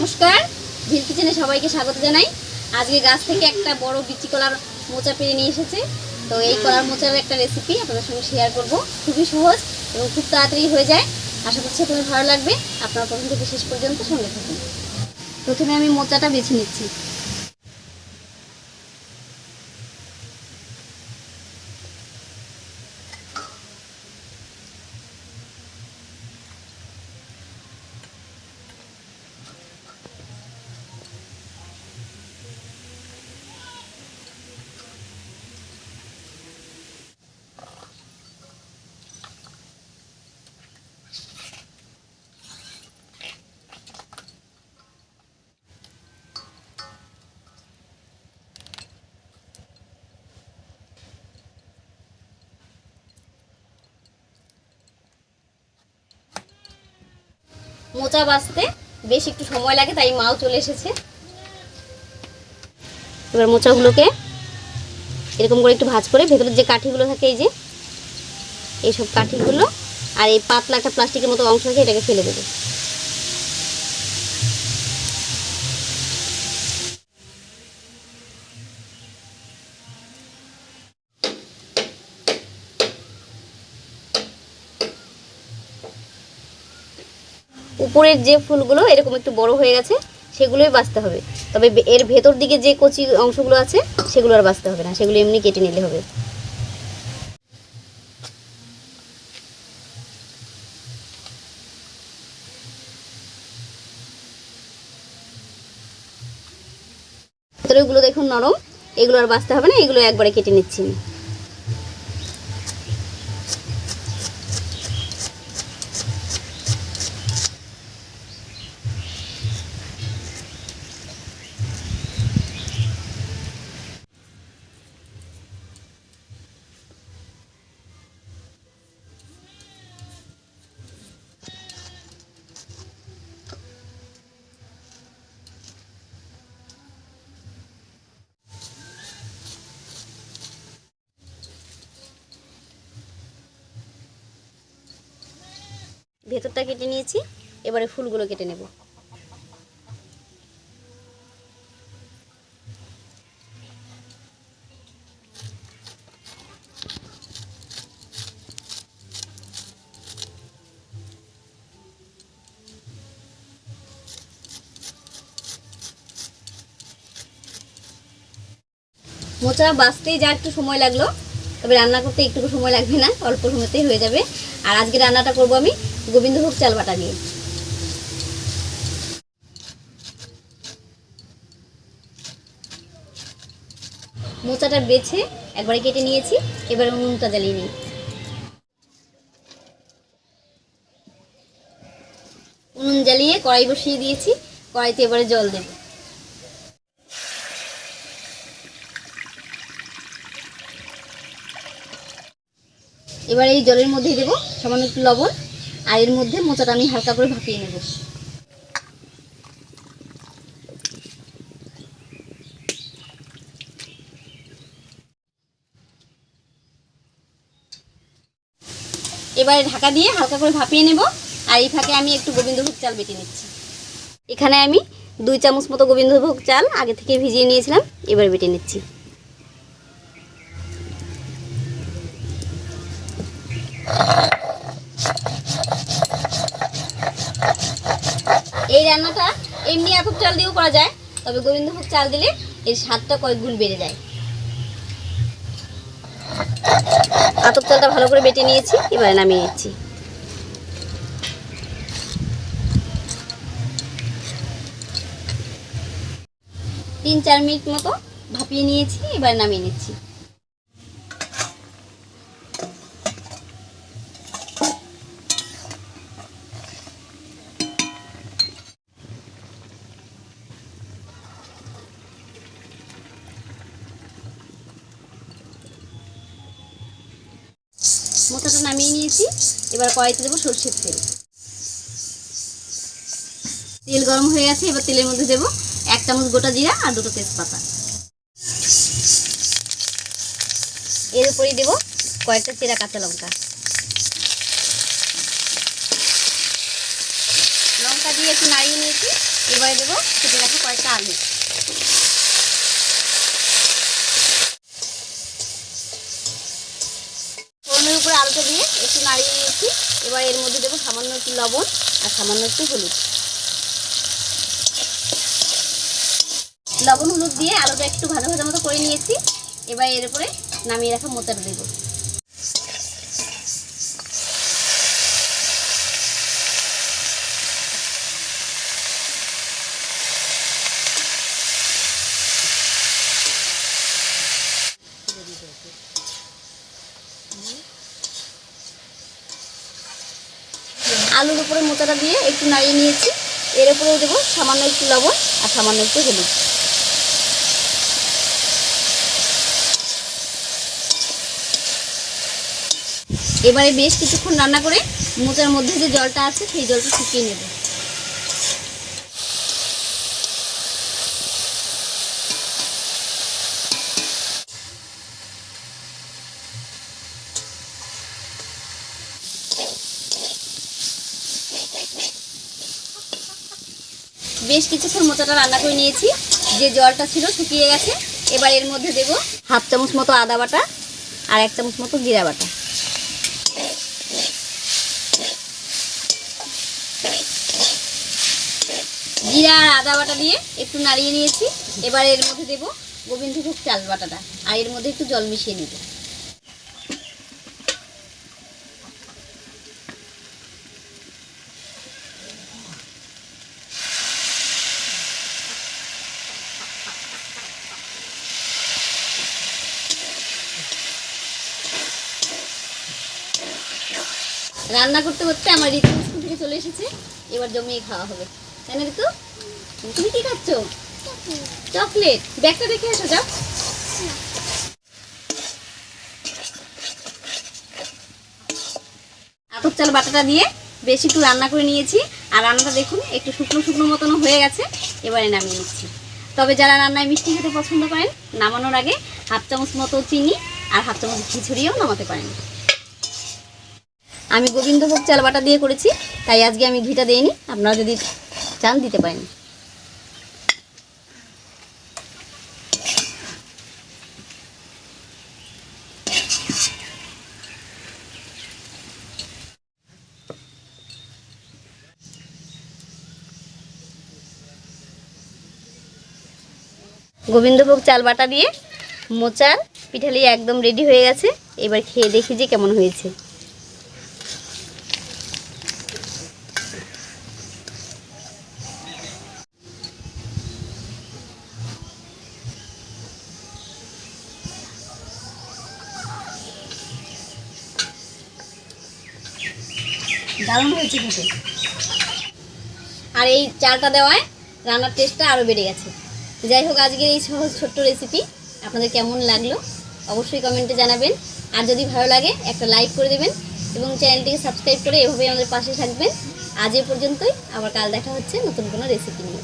নমস্কার। ভিল কিচেনে সবাইকে স্বাগত জানাই। আজকে গাছ থেকে একটা বড় বিচি কলার মোচা পেরে নিয়ে এসেছে। তো এই কলার মোচার একটা রেসিপি আপনাদের সঙ্গে শেয়ার করব। খুবই সহজ এবং খুব তাড়াতাড়ি হয়ে যায়। আশা করছি আপনার ভালো লাগবে। আপনার প্রথম থেকে শেষ পর্যন্ত সঙ্গে থাকুন। প্রথমে আমি মোচাটা বেছে নিচ্ছি। মোচা বাঁচতে বেশ একটু সময় লাগে, তাই মাও চলে এসেছে। এবার মোচাগুলোকে এরকম করে একটু ভাজ করে ভেতরের যে কাঠিগুলো থাকে, এই যে, এইসব কাঠিগুলো আর এই পাতলা একটা প্লাস্টিকের মতো অংশ থাকে এটাকে ফেলে দেবো। উপরের যে ফুলগুলো এরকম একটু বড় হয়ে গেছে, সেগুলোই বাঁচতে হবে তবে এর ভেতর দিকে যে কচি অংশগুলো আছে, সেগুলো আর বাঁচতে হবে না, সেগুলো এমনি কেটে নিলে হবে ভেতরেগুলো দেখুন নরম, এগুলো আর বাঁচতে হবে না, এগুলো একবারে কেটে নিচ্ছি আমি। ভেতরটা কেটে নিয়েছি, এবারে ফুলগুলো কেটে নেব। মোচা বাঁচতেই যা একটু সময় লাগল, তবে রান্না করতে একটু সময় লাগবে না, অল্প সময়তেই হয়ে যাবে। আর আজকে রান্নাটা করব আমি গোবিন্দভোগ চাল বাটা দিয়ে মোচাটা বেছে একবারে কেটে নিয়েছি, এবারে উনুনটা জ্বালিয়ে নিই। উনুন জ্বালিয়ে কড়াই বসিয়ে দিয়েছি, কড়াইতে এবারে জল দেবো। এবার এই জলের মধ্যে দেবো সামান্য একটু লবণ। আর এর মধ্যে মোচাটা আমি হালকা করে ভাপিয়ে নেব। এবারে ঢাকা দিয়ে হালকা করে ভাপিয়ে নেব, আর এই ফাঁকে আমি একটু গোবিন্দভোগ চাল বেটে নিচ্ছি। এখানে আমি দুই চামচ মতো গোবিন্দভোগ চাল আগে থেকে ভিজিয়ে নিয়েছিলাম, এবার বেটে নিচ্ছি। রান্নাটা এমনি আতপ চাল দিয়েও করা যায়, তবে গোবিন্দভোগ চাল দিলে এর স্বাদটা কয়েক গুণ বেড়ে যায়। আতপ চালটা ভালো করে বেটে নিয়েছি, এবারে নামিয়ে নিচ্ছি। তিন চার মিনিট মতো ভাপিয়ে নিয়েছি, এবার নামিয়ে নিচ্ছি। মোচাটা নামিয়ে নিয়েছি। এবার কড়াইতে দেবো সর্ষের তেল। তেল গরম হয়ে গেছে, এবার তেলের মধ্যে দেবো এক চামচ গোটা জিরা আর দুটো তেজপাতা। এর উপরেই দেবো কয়েকটা চেরা কাঁচা লঙ্কা। লঙ্কা দিয়ে একটু নাড়িয়ে নিয়েছি, এবারে দেবো কেটে রাখা কয়েকটা আলু। আলুটা দিয়ে একটু নাড়িয়ে নিয়েছি এবার এর মধ্যে দেবো সামান্য একটু লবণ আর সামান্য একটু হলুদ। লবণ হলুদ দিয়ে আলুটা একটু ভাজা ভাজা মতো করে নিয়েছি। এবার এর উপরে নামিয়ে রাখা মোচাটা দেবো। আলুর উপরে মোচাটা দিয়ে একটু নাড়িয়ে নিয়েছি। এর উপরেও দেবো সামান্য একটু লবণ আর সামান্য একটু হলুদ। এবারে বেশ কিছুক্ষণ রান্না করে মোচার মধ্যে যে জলটা আছে সেই জলটা শুকিয়ে নেব। বেশ কিছুক্ষণ মোচাটা রান্না করে নিয়েছি। যে জলটা ছিল শুকিয়ে গেছে, এবার এর মধ্যে দেব হাফ চামচ মতো আদা বাটা আর এক চামচ মতো জিরা বাটা। জিরা আর আদা বাটা দিয়ে একটু নাড়িয়ে নিয়েছি। এবার এর মধ্যে দেব গোবিন্দভোগ চাল বাটাটা, আর এর মধ্যে একটু জল মিশিয়ে নেব রান্না করতে করতে আমার ঋতু স্কুল থেকে চলে এসেছে। এবার জমিয়ে খাওয়া হবে। তাই না ঋতু? তুমি কি খাচ্ছ? চকলেট। ব্যাগটা রেখে এসো, যাও। আতপ চাল বাটাটা দিয়ে বেশি একটু রান্না করে নিয়েছি। আর রান্নাটা দেখুন, একটু শুকনো শুকনো মতনও হয়ে গেছে। এবারে নামিয়ে নিচ্ছি। তবে যারা রান্নায় মিষ্টি খেতে পছন্দ করেন, নামানোর আগে হাফ চামচ মতো চিনি আর হাফ চামচ খিচুড়িও নামাতে পারেন। আমি গোবিন্দভোগ চাল বাটা দিয়ে করেছি, তাই আজকে আমি ঘিটা দিইনি। আপনারা যদি চান, দিতে পারেন। গোবিন্দভোগ চাল বাটা দিয়ে মোচার পিঠালি একদম রেডি হয়ে গেছে। এবার খেয়ে দেখি যে কেমন হয়েছে। দারুণ হয়েছে খেতে। আর এই চালটা দেওয়ায় রান্নার টেস্টটা আরও বেড়ে গেছে। যাই হোক, আজকের এই সহজ ছোট্ট রেসিপি আপনাদের কেমন লাগল অবশ্যই কমেন্টে জানাবেন। আর যদি ভালো লাগে, একটা লাইক করে দেবেন এবং চ্যানেলটিকে সাবস্ক্রাইব করে এভাবেই আমাদের পাশে থাকবেন। আজ এ পর্যন্তই, আবার কাল দেখা হচ্ছে নতুন কোনো রেসিপি নিয়ে।